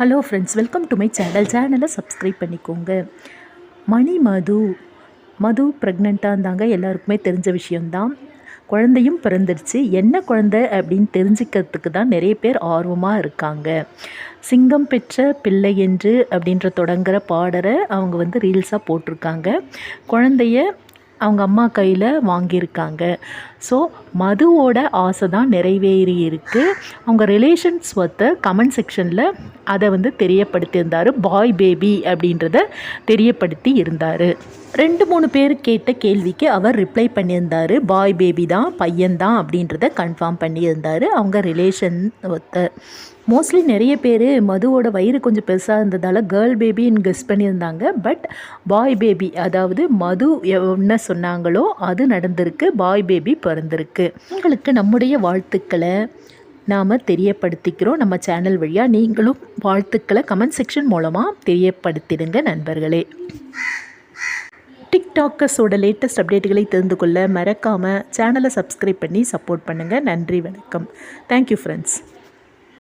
Hello friends welcome to my channel சேனலை subscribe பண்ணிக்கோங்க. மணி மது. மது ப்ரெக்னெண்ட்டாக இருந்தாங்க. எல்லாருக்குமே தெரிஞ்ச விஷயம்தான். குழந்தையும் பிறந்துருச்சு. என்ன குழந்தை அப்படின்னு தெரிஞ்சுக்கிறதுக்கு தான் நிறைய பேர் ஆர்வமாக இருக்காங்க. சிங்கம் பெற்ற பிள்ளை என்று அப்படின்ற தொடங்குகிற பாடரை அவங்க வந்து ரீல்ஸாக போட்டிருக்காங்க. குழந்தைய அவங்க அம்மா கையில் வாங்கியிருக்காங்க. ஸோ மதுவோட ஆசை தான் நிறைவேறி இருக்கு அவங்க ரிலேஷன்ஸ் ஒத்த கமெண்ட் செக்ஷனில் அதை வந்து தெரியப்படுத்தியிருந்தார். பாய் பேபி அப்படின்றத தெரியப்படுத்தி இருந்தார். ரெண்டு மூணு பேர் கேட்ட கேள்விக்கு அவர் ரிப்ளை பண்ணியிருந்தார். பாய் பேபி தான் பையன்தான் அப்படின்றத கன்ஃபார்ம் பண்ணியிருந்தார். அவங்க ரிலேஷன் ஒத்த மோஸ்ட்லி நிறைய பேர் மதுவோட வயிறு கொஞ்சம் பெருசாக இருந்ததால் கேர்ள் பேபின்னு கெஸ் பண்ணியிருந்தாங்க. பட் பாய் பேபி அதாவது மது என்ன சொன்னாங்களோ அது நடந்திருக்கு. பாய் பேபி பிறந்திருக்கு உங்களுக்கு நம்முடைய வாழ்த்துக்களை நாம் தெரியப்படுத்திக்கிறோம் நம்ம சேனல் வழியாக நீங்களும் வாழ்த்துக்களை கமெண்ட் செக்ஷன் மூலமாக தெரியப்படுத்திடுங்க நண்பர்களே. டிக்டாக்கர்ஸோட லேட்டஸ்ட் அப்டேட்டுகளை தெரிந்து கொள்ள மறக்காமல் சேனலை சப்ஸ்கிரைப் பண்ணி சப்போர்ட் பண்ணுங்கள் நன்றி வணக்கம். Thank you friends